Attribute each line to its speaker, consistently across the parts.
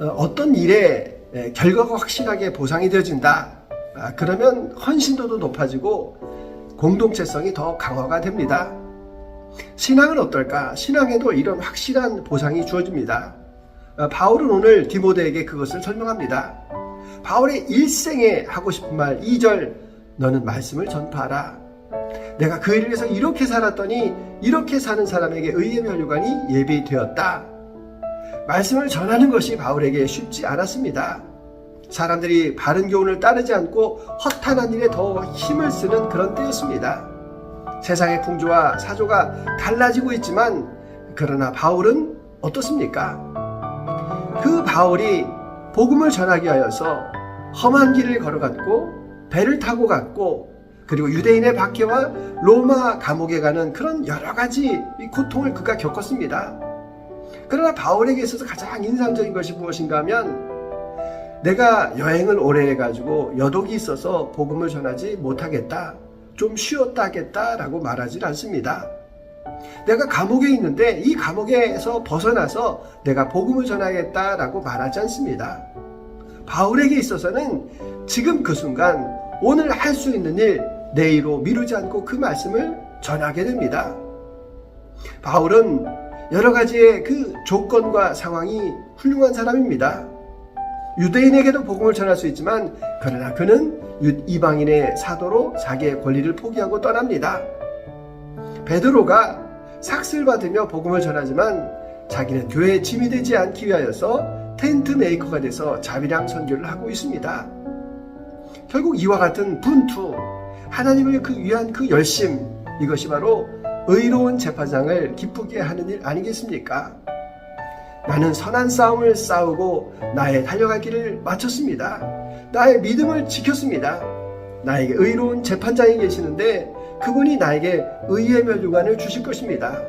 Speaker 1: 어, 어떤 일에 에, 결과가 확실하게 보상이 되어진다. 아, 그러면 헌신도도 높아지고 공동체성이 더 강화가 됩니다. 신앙은 어떨까? 신앙에도 이런 확실한 보상이 주어집니다. 어, 바울은 오늘 디모데에게 그것을 설명합니다. 바울의 일생에 하고 싶은 말 2절 너는 말씀을 전파하라. 내가 그 일을 위해서 이렇게 살았더니 이렇게 사는 사람에게 의의 멸류관이 예비되었다. 말씀을 전하는 것이 바울에게 쉽지 않았습니다. 사람들이 바른 교훈을 따르지 않고 허탄한 일에 더 힘을 쓰는 그런 때였습니다. 세상의 풍조와 사조가 달라지고 있지만 그러나 바울은 어떻습니까? 그 바울이 복음을 전하기 위하여서 험한 길을 걸어갔고 배를 타고 갔고 그리고 유대인의 박해와 로마 감옥에 가는 그런 여러 가지 고통을 그가 겪었습니다. 그러나 바울에게 있어서 가장 인상적인 것이 무엇인가 하면 내가 여행을 오래 해가지고 여독이 있어서 복음을 전하지 못하겠다. 좀 쉬었다 하겠다라고 말하지 않습니다. 내가 감옥에 있는데 이 감옥에서 벗어나서 내가 복음을 전하겠다라고 말하지 않습니다. 바울에게 있어서는 지금 그 순간 오늘 할 수 있는 일 내일로 미루지 않고 그 말씀을 전하게 됩니다. 바울은 여러 가지의 그 조건과 상황이 훌륭한 사람입니다. 유대인에게도 복음을 전할 수 있지만 그러나 그는 유- 이방인의 사도로 자기의 권리를 포기하고 떠납니다. 베드로가 삭슬 받으며 복음을 전하지만 자기는 교회에 짐이 되지 않기 위하여서 텐트 메이커가 돼서 자비랑 선교를 하고 있습니다. 결국 이와 같은 분투, 하나님을 그 위한 그 열심, 이것이 바로 의로운 재판장을 기쁘게 하는 일 아니겠습니까? 나는 선한 싸움을 싸우고 나의 달려갈 길을 마쳤습니다. 나의 믿음을 지켰습니다. 나에게 의로운 재판장이 계시는데 그분이 나에게 의의 멸류관을 주실 것입니다.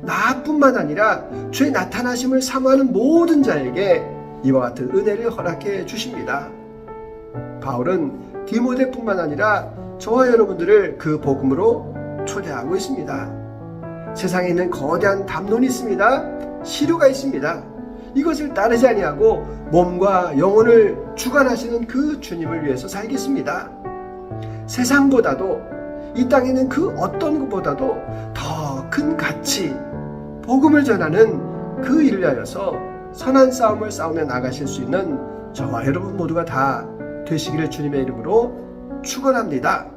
Speaker 1: 나뿐만 아니라 주의 나타나심을 사모하는 모든 자에게 이와 같은 은혜를 허락해 주십니다. 바울은 디모데뿐만 아니라 저와 여러분들을 그 복음으로 초대하고 있습니다. 세상에 있는 거대한 담론이 있습니다. 시류가 있습니다. 이것을 따르지 아니하고 몸과 영혼을 주관하시는 그 주님을 위해서 살겠습니다. 세상보다도 이 땅에 있는 그 어떤 것보다도 더 큰 가치, 복음을 전하는 그 일을 위하여서 선한 싸움을 싸우며 나가실 수 있는 저와 여러분 모두가 다 되시기를 주님의 이름으로 축원합니다.